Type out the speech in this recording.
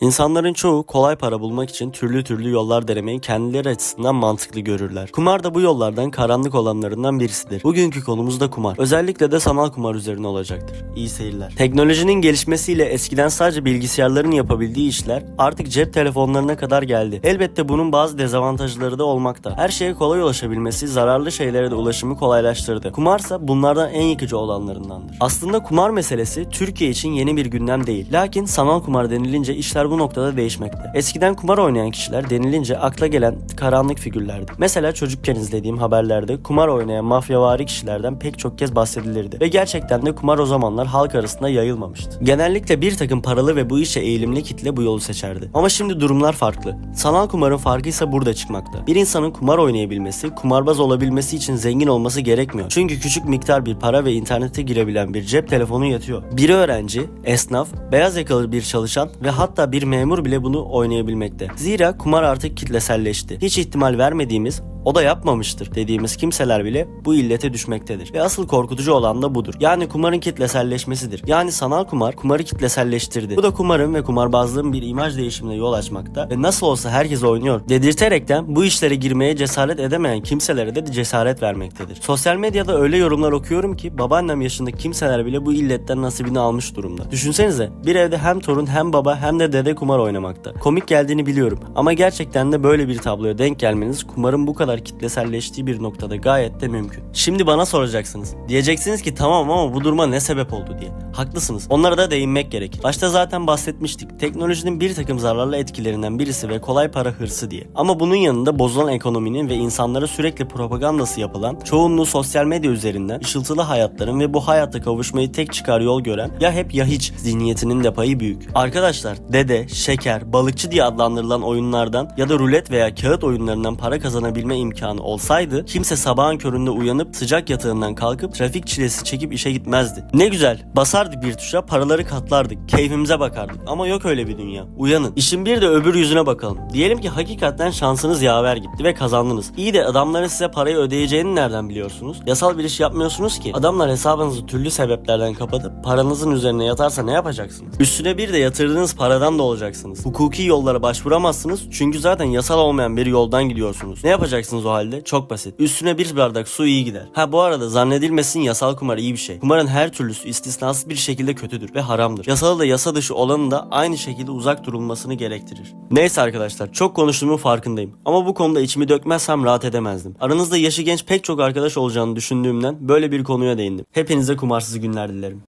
İnsanların çoğu kolay para bulmak için türlü türlü yollar denemeyi kendileri açısından mantıklı görürler. Kumar da bu yollardan karanlık olanlarından birisidir. Bugünkü konumuz da kumar. Özellikle de sanal kumar üzerine olacaktır. İyi seyirler. Teknolojinin gelişmesiyle eskiden sadece bilgisayarların yapabildiği işler artık cep telefonlarına kadar geldi. Elbette bunun bazı dezavantajları da olmakta. Her şeye kolay ulaşabilmesi zararlı şeylere de ulaşımı kolaylaştırdı. Kumarsa bunlardan en yıkıcı olanlarındandır. Aslında kumar meselesi Türkiye için yeni bir gündem değil. Lakin sanal kumar denilince işler bu noktada değişmekte. Eskiden kumar oynayan kişiler denilince akla gelen karanlık figürlerdi. Mesela çocukken izlediğim haberlerde kumar oynayan mafyavari kişilerden pek çok kez bahsedilirdi. Ve gerçekten de kumar o zamanlar halk arasında yayılmamıştı. Genellikle bir takım paralı ve bu işe eğilimli kitle bu yolu seçerdi. Ama şimdi durumlar farklı. Sanal kumarın farkı ise burada çıkmakta. Bir insanın kumar oynayabilmesi, kumarbaz olabilmesi için zengin olması gerekmiyor. Çünkü küçük miktar bir para ve internete girebilen bir cep telefonu yatıyor. Bir öğrenci, esnaf, beyaz yakalı bir çalışan ve hatta bir memur bile bunu oynayabilmekte. Zira kumar artık kitleselleşti. Hiç ihtimal vermediğimiz o da yapmamıştır dediğimiz kimseler bile bu illete düşmektedir. Ve asıl korkutucu olan da budur. Yani kumarın kitleselleşmesidir. Yani sanal kumar kumarı kitleselleştirdi. Bu da kumarın ve kumarbazlığın bir imaj değişimine yol açmakta ve nasıl olsa herkes oynuyor dedirterekten bu işlere girmeye cesaret edemeyen kimselere de cesaret vermektedir. Sosyal medyada öyle yorumlar okuyorum ki babaannem yaşındaki kimseler bile bu illetten nasibini almış durumda. Düşünsenize bir evde hem torun hem baba hem de dede kumar oynamakta. Komik geldiğini biliyorum ama gerçekten de böyle bir tabloya denk gelmeniz kumarın bu kadar kitleselleştiği bir noktada gayet de mümkün. Şimdi bana soracaksınız. Diyeceksiniz ki tamam ama bu duruma ne sebep oldu diye. Haklısınız. Onlara da değinmek gerekir. Başta zaten bahsetmiştik. Teknolojinin bir takım zararlı etkilerinden birisi ve kolay para hırsı diye. Ama bunun yanında bozulan ekonominin ve insanlara sürekli propagandası yapılan, çoğunluğu sosyal medya üzerinden ışıltılı hayatların ve bu hayatta kavuşmayı tek çıkar yol gören ya hep ya hiç zihniyetinin de payı büyük. Arkadaşlar dede, şeker, balıkçı diye adlandırılan oyunlardan ya da rulet veya kağıt oyunlarından para kazanabilme imkanı olsaydı kimse sabahın köründe uyanıp sıcak yatağından kalkıp trafik çilesi çekip işe gitmezdi. Ne güzel basardık bir tuşa paraları katlardık keyfimize bakardık ama yok öyle bir dünya. Uyanın. İşin bir de öbür yüzüne bakalım. Diyelim ki hakikaten şansınız yaver gitti ve kazandınız. İyi de adamların size parayı ödeyeceğini nereden biliyorsunuz? Yasal bir iş yapmıyorsunuz ki. Adamlar hesabınızı türlü sebeplerden kapatıp paranızın üzerine yatarsa ne yapacaksınız? Üstüne bir de yatırdığınız paradan da olacaksınız. Hukuki yollara başvuramazsınız çünkü zaten yasal olmayan bir yoldan gidiyorsunuz. Ne yapacaksınız o halde? Çok basit. Üstüne bir bardak su iyi gider. Ha bu arada zannedilmesin yasal kumar iyi bir şey. Kumarın her türlüsü istisnasız bir şekilde kötüdür ve haramdır. Yasalı da yasa dışı olanı da aynı şekilde uzak durulmasını gerektirir. Neyse arkadaşlar çok konuştuğumun farkındayım. Ama bu konuda içimi dökmezsem rahat edemezdim. Aranızda yaşı genç pek çok arkadaş olacağını düşündüğümden böyle bir konuya değindim. Hepinize kumarsız günler dilerim.